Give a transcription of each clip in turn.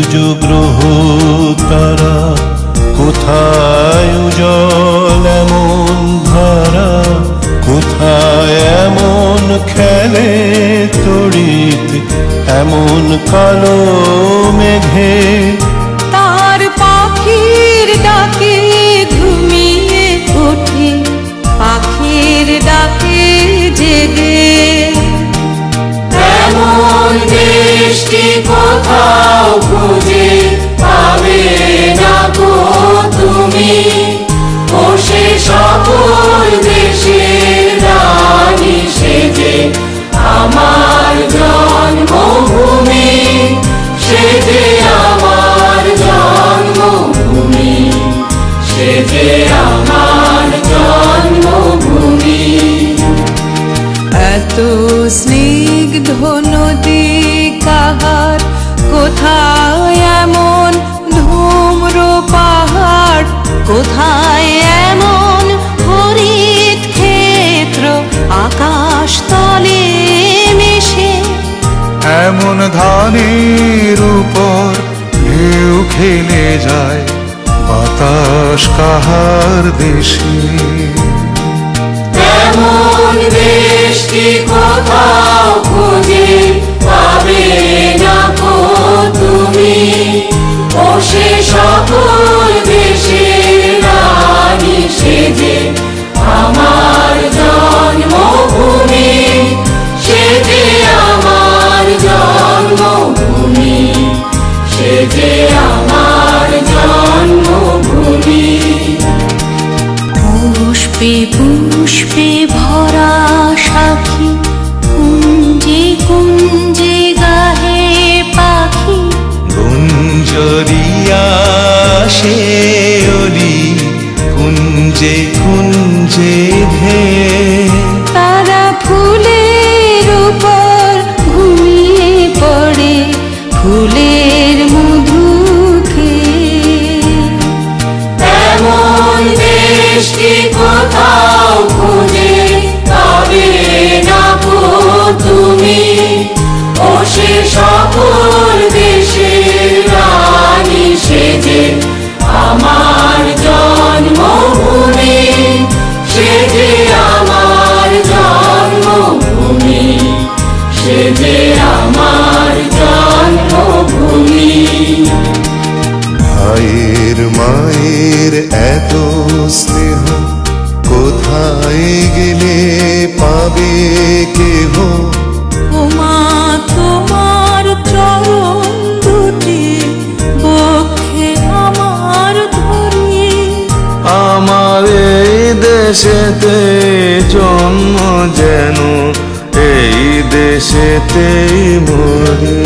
সূর্য গ্রহ তারা কোথায় জল এমন ধারা? কোথায় এমন খেলে তড়িৎ? এমন কালো মেঘে? তার পাখির এত স্নিগ্ধ নদী কাহার? কোথায় এমন ধূম্র কোথায় এমন হরিত ক্ষেত্র? আকাশ এমন ধানের উপর ঢেউ খেলে যায় বাতাস কাহার দেশে। এমন দেশটি কোথাও খুঁজে। পুষ্পে পুষ্পে ভরা সাখী কুঞ্জে কুঞ্জে গাহে পাখি। গুঞ্জরিয়া সে অলি কুঞ্জে কুঞ্জে ধে। তারা ফুলের উপর ঘুমিয়ে পড়ে ফুলের পাবে কেহ ওমা তোমার চরণ দুটি বক্ষে আমার ধরি। আমার এই দেশেতে জন্ম যেন এই দেশেতেই মরে।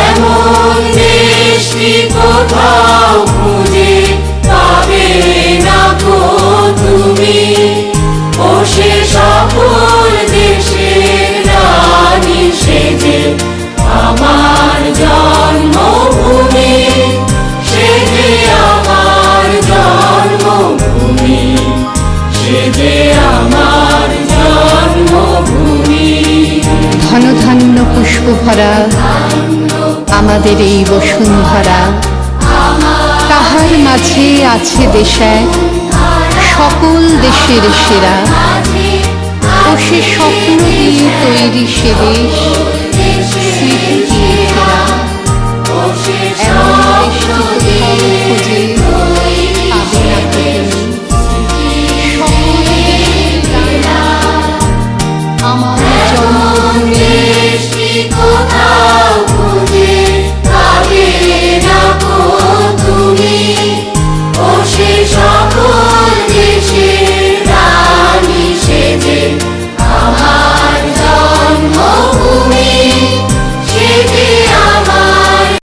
এমন দেশটি কোথাও ভরা আমাদের এই বসুন্ধরা। তাহার মাঝে আছে দেশায় সকল দেশের সেরা। ও সে স্বপ্ন দিয়ে তৈরি সে দেশ। Cheers.